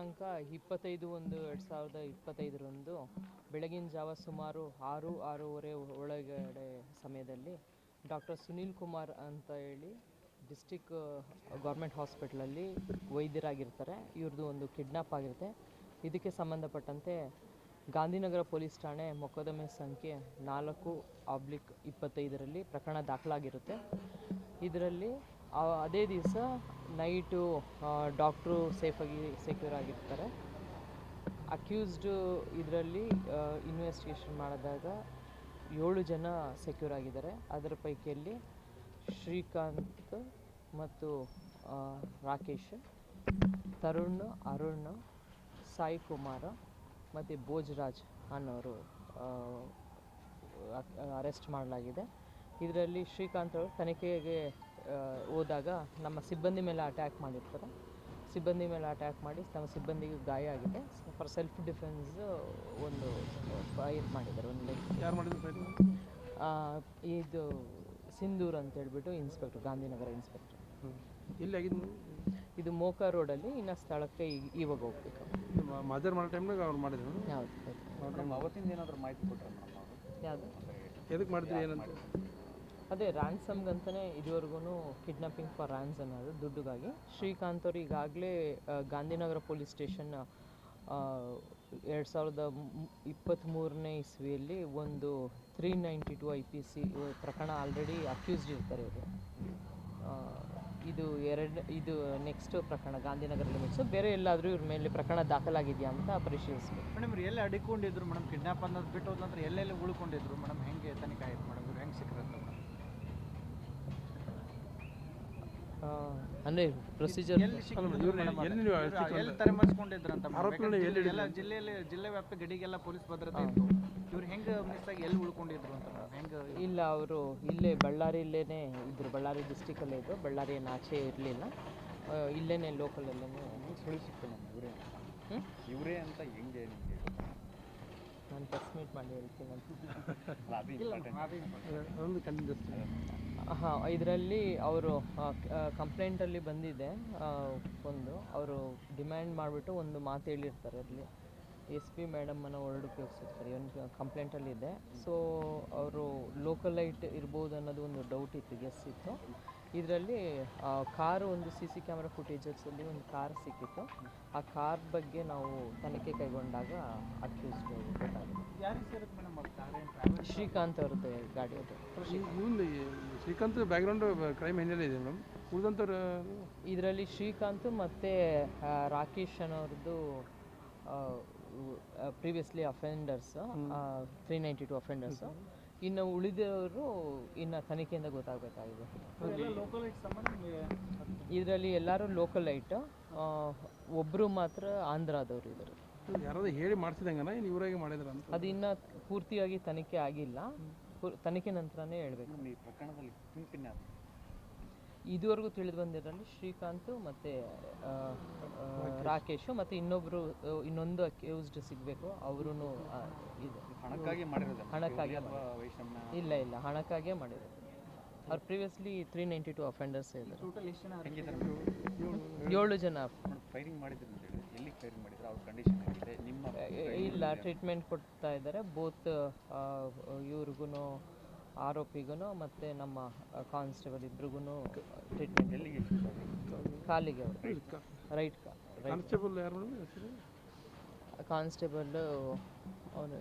ದಿನಾಂಕ ಇಪ್ಪತ್ತೈದು ಒಂದು ಎರಡು ಸಾವಿರದ ಇಪ್ಪತ್ತೈದರಂದು ಬೆಳಗಿನ ಜಾವ ಸುಮಾರು ಆರು, ಆರೂವರೆ ಒಳಗಡೆ ಸಮಯದಲ್ಲಿ ಡಾಕ್ಟರ್ ಸುನೀಲ್ ಕುಮಾರ್ ಅಂತ ಹೇಳಿ ಡಿಸ್ಟಿಕ್ ಗೌರ್ಮೆಂಟ್ ಹಾಸ್ಪಿಟ್ಲಲ್ಲಿ ವೈದ್ಯರಾಗಿರ್ತಾರೆ. ಇವ್ರದ್ದು ಒಂದು ಕಿಡ್ನಾಪ್ ಆಗಿರುತ್ತೆ. ಇದಕ್ಕೆ ಸಂಬಂಧಪಟ್ಟಂತೆ ಗಾಂಧಿನಗರ ಪೊಲೀಸ್ ಠಾಣೆ ಮೊಕದ್ದಮೆ ಸಂಖ್ಯೆ ನಾಲ್ಕು, ಆಬ್ಲಿಕ್ ಇಪ್ಪತ್ತೈದರಲ್ಲಿ ಪ್ರಕರಣ ದಾಖಲಾಗಿರುತ್ತೆ. ಇದರಲ್ಲಿ ಅದೇ ದಿವಸ ನೈಟು ಡಾಕ್ಟ್ರು ಸೇಫಾಗಿ ಸೆಕ್ಯೂರ್ ಆಗಿರ್ತಾರೆ. ಅಕ್ಯೂಸ್ಡು ಇದರಲ್ಲಿ ಇನ್ವೆಸ್ಟಿಗೇಷನ್ ಮಾಡಿದಾಗ ಏಳು ಜನ ಸೆಕ್ಯೂರ್ ಆಗಿದ್ದಾರೆ. ಅದರ ಪೈಕಿಯಲ್ಲಿ ಶ್ರೀಕಾಂತ್ ಮತ್ತು ರಾಕೇಶ್, ತರುಣ್, ಅರುಣ್, ಸಾಯಿ ಕುಮಾರ ಮತ್ತು ಭೋಜರಾಜ್ ಅನ್ನೋರು ಅರೆಸ್ಟ್ ಮಾಡಲಾಗಿದೆ. ಇದರಲ್ಲಿ ಶ್ರೀಕಾಂತ್ ಅವರು ತನಿಖೆಗೆ ಹೋದಾಗ ನಮ್ಮ ಸಿಬ್ಬಂದಿ ಮೇಲೆ ಅಟ್ಯಾಕ್ ಮಾಡಿರ್ತಾರೆ. ಸಿಬ್ಬಂದಿ ಮೇಲೆ ಅಟ್ಯಾಕ್ ಮಾಡಿ ನಮ್ಮ ಸಿಬ್ಬಂದಿಗೆ ಗಾಯ ಆಗಿದೆ. ಫಾರ್ ಸೆಲ್ಫ್ ಡಿಫೆನ್ಸ್ ಒಂದು ಫೈರ್ ಮಾಡಿದ್ದಾರೆ ಒಂದು ಲೈಕ್ ಯಾರು ಮಾಡಿದ್ರು ಫೈಟ್ ಆ, ಇದು ಸಿಂಧೂರ್ ಅಂತ ಹೇಳ್ಬಿಟ್ಟು ಇನ್ಸ್ಪೆಕ್ಟರ್ ಗಾಂಧಿನಗರ ಇನ್ಸ್ಪೆಕ್ಟರ್ ಇಲ್ಲಿ ಆಗಿದ್ದು ಇದು ಮೋಕ ರೋಡಲ್ಲಿ ಇನ್ನು ಸ್ಥಳಕ್ಕೆ ಇವಾಗ ಹೋಗ್ಬೇಕು. ಮದರ್ ಮಾಡೋ ಟೈಮ್ನಾಗ ಅವ್ರು ಮಾಡಿದ್ರು? ಯಾವ್ದು ಅವತ್ತಿಂದ ಏನಾದರೂ ಮಾಹಿತಿ ಕೊಟ್ಟರೆ ಯಾವುದು? ಎದಕ್ಕೆ ಮಾಡಿದ್ರು ಏನಂತ? ಅದೇ ರ್ಯಾನ್ಸಮ್ಗಂತಲೇ ಇದುವರೆಗೂ ಕಿಡ್ನಾಪಿಂಗ್ ಫಾರ್ ರ್ಯಾನ್ಸ್ ಅನ್ನೋದು ದುಡ್ಡುಗಾಗಿ. ಶ್ರೀಕಾಂತ್ ಅವರು ಈಗಾಗಲೇ ಗಾಂಧಿನಗರ ಪೊಲೀಸ್ ಸ್ಟೇಷನ್ ಎರಡು ಸಾವಿರದ ಇಪ್ಪತ್ತ್ಮೂರನೇ ಇಸ್ವಿಯಲ್ಲಿ ಒಂದು three ninety two I P C ಪ್ರಕರಣ ಆಲ್ರೆಡಿ ಅಕ್ಯೂಸ್ಡ್ ಇರ್ತಾರೆ ಇವರು. ಇದು ಎರಡು, ಇದು ನೆಕ್ಸ್ಟ್ ಪ್ರಕರಣ ಗಾಂಧಿನಗರ ಲಿಮಿಟ್ಸು ಬೇರೆ ಎಲ್ಲಾದರೂ ಇವ್ರ ಮೇಲೆ ಪ್ರಕರಣ ದಾಖಲಾಗಿದೆಯಾ ಅಂತ ಪರಿಶೀಲಿಸ್ಬೇಕು. ಮೇಡಮ್ ಎಲ್ಲಿ ಅಡಿಕೊಂಡಿದ್ರು ಮೇಡಮ್? ಕಿಡ್ನಾಪ್ ಅನ್ನೋದು ಬಿಟ್ಟು ಹೋದ್ರೆ ಎಲ್ಲೆಲ್ಲಿ ಉಳ್ಕೊಂಡಿದ್ರು ಮೇಡಮ್? ಹೆಂಗೆ ತನಿಖೆ ಆಯ್ತು ಮೇಡಮ್? ಇವ್ರು ಹೆಂಗೆ ಸಿಕ್ಕಿರತ್ತೆ ಮೇಡಮ್ ಅಂದರೆ ಪ್ರೊಸೀಜರ್ ಎಲ್ಲಿ ಸಿಕ್ಕಿದ್ರು ಮೇಡಮ್ ಅದು? ಎಲ್ಲಿ ನೀವು ಇವ್ರು ಸಿಕ್ಕಿದ್ರು ಎಲ್ಲಿ ತಲೆಮರೆಸ್ಕೊಂಡಿದ್ರು ಅಂತ ಆರೋಪಿಗಳನ್ನ ಎಲ್ಲಿ ಹಿಡಿದ್ರು? ಎಲ್ಲ ಜಿಲ್ಲೆಯಲ್ಲಿ ಜಿಲ್ಲೆ ವ್ಯಾಪ್ತಿ ಗಡಿಗೆಲ್ಲ ಪೊಲೀಸ್ ಭದ್ರತೆ ಇತ್ತು. ಇವ್ರು ಹೆಂಗೆ ಮಿಸ್ ಆಗಿ ಎಲ್ಲಿ ಉಳ್ಕೊಂಡಿದ್ರು ಅಂತ ಹೆಂಗೆ ಇಲ್ಲ ಅವರು ಇಲ್ಲೇ ಬಳ್ಳಾರಿಯಲ್ಲೇ ಇದ್ರು. ಬಳ್ಳಾರಿ ಡಿಸ್ಟಿಕಲ್ಲೇ ಇದ್ರು. ಬಳ್ಳಾರಿ ಏನು ಆಚೆ ಇರಲಿಲ್ಲ. ಇಲ್ಲೇ ಲೋಕಲಲ್ಲೇ ಸುಳಿಸಿತ್ತು ನಮ್ಮ ಇವರೇ ಇವ್ರೇ ಇವರೇ ಅಂತ ಹೆಂಗೆ ನಿಮಗೆ ಮಾಡಿ ಹೇಳ್ತೀನಿ ಹಾಂ ಇದರಲ್ಲಿ ಅವರು ಕಂಪ್ಲೇಂಟಲ್ಲಿ ಬಂದಿದೆ. ಒಂದು ಅವರು ಡಿಮ್ಯಾಂಡ್ ಮಾಡಿಬಿಟ್ಟು ಒಂದು ಮಾತು ಹೇಳಿರ್ತಾರೆ ಅಲ್ಲಿ. ಎಸ್ ಪಿ ಮೇಡಮನ್ನು ಹೊರಡು ಉಪಯೋಗಿಸಿರ್ತಾರೆ ಕಂಪ್ಲೇಂಟ್ ಕಂಪ್ಲೇಂಟಲ್ಲಿ ಇದೆ. ಸೊ ಅವರು ಲೋಕಲೈಟ್ ಇರ್ಬೋದು ಅನ್ನೋದು ಒಂದು ಡೌಟ್ ಇತ್ತು ಗೆಸ್ ಇತ್ತು. ಇದರಲ್ಲಿ ಕಾರು ಒಂದು ಸಿ ಸಿ ಕ್ಯಾಮ್ರಾ ಫುಟೇಜಸ್ಸಲ್ಲಿ ಒಂದು ಕಾರ್ ಸಿಕ್ಕಿತ್ತು. ಆ ಕಾರ್ ಬಗ್ಗೆ ನಾವು ತನಿಖೆ ಕೈಗೊಂಡಾಗ ಅಕ್ಯೂಸ್ಡ್ ಗೊತ್ತಾಗಿದೆ ಶ್ರೀಕಾಂತ್ ಅವ್ರದ್ದು ಗಾಡಿ ಅದು. ಶ್ರೀಕಾಂತ್. ಬ್ಯಾಕ್ಗ್ರೌಂಡ್ ಕ್ರೈಮ್ ಹಿನ್ನೆಲೆ ಇದೆ ಮೇಡಮ್? ಉಳಿದಂಥವ್ರು ಇದರಲ್ಲಿ ಶ್ರೀಕಾಂತ್ ಮತ್ತು Rakesh ಅನ್ನೋರ್ದು previously offenders three ninety two offenders ಇನ್ನು ಉಳಿದವರು ಇನ್ನು ತನಿಖೆಯಿಂದ ಗೊತ್ತಾಗಬೇಕಾಗಿದೆ. ಲೋಕಲ್ ಐಟ್ ಸಂಬಂಧ ಇದರಲ್ಲಿ ಎಲ್ಲರೂ ಲೋಕಲೈಟ್ ಒಬ್ಬರು ಮಾತ್ರ ಆಂಧ್ರದವರು ಇದ್ದಾರೆ. ಯಾರಾದ್ರೂ ಹೇಳಿ ಮಾಡಿಸಿದಂಗನ ಏನು ಇವರಾಗೆ ಮಾಡಿದ್ರ ಅಂತ? ಅದು ಇನ್ನು ಪೂರ್ತಿಯಾಗಿ ತನಿಖೆ ಆಗಿಲ್ಲ. ತನಿಖೆ ನಂತರನೇ ಹೇಳ್ಬೇಕು. ಈ ಪ್ರಕರಣದಲ್ಲಿ ಪಿನ್ ಯಾರು ಇದುವರೆಗೂ ತಿಳಿದು ಬಂದಿರೋದ್ರಲ್ಲಿ ಶ್ರೀಕಾಂತ್ ಮತ್ತು ರಾಕೇಶು. ಮತ್ತು ಇನ್ನೊಬ್ಬರು ಇನ್ನೊಂದು ಅಕ್ಯೂಸ್ಡ್ ಸಿಗಬೇಕು. ಅವರು ಇದೆ ಹಣಕ್ಕಾಗಿ ಮಾಡಿರೋದು ಹಣಕ್ಕಾಗಿ ಇಲ್ಲ ಇಲ್ಲ ಹಣಕ್ಕಾಗೇ ಮಾಡಿರೋದು. ಅವ್ರು previously three ninety two offenders ಇದ್ದಾರೆ ಟೋಟಲ್ ಎಷ್ಟು ಜನ ಹೆಂಗಿದ್ದಾರೆ? ಏಳು ಜನ. ಫೈರಿಂಗ್ ಮಾಡಿದ್ರು ಅಂತ ಹೇಳಿ. ಎಲ್ಲಿ ಫೈರಿಂಗ್ ಮಾಡಿದ್ರು? ಅವ್ರ ಕಂಡೀಷನ್ ಆಗಿದೆ ನಿಮ್ಮ ಎ- ಇಲ್ಲ ಟ್ರೀಟ್ಮೆಂಟ್ ಕೊಡ್ತಾ ಇದ್ದಾರೆ. ಬೋತ್ ಇವ್ರಿಗೂ ಆರೋಪಿಗೂ ಮತ್ತೆ ನಮ್ಮ ಕಾನ್ಸ್ಟೇಬಲ್ ಇಬ್ರಿಗೂ ಟ್ರೀಟ್ಮೆಂಟ್ ಕಾಲಿಗೆ ರೈಟ್ ಕಾನ್ಸ್ಟೇಬಲ್ ಕಾನ್ಸ್ಟೇಬಲ್ ಅವನು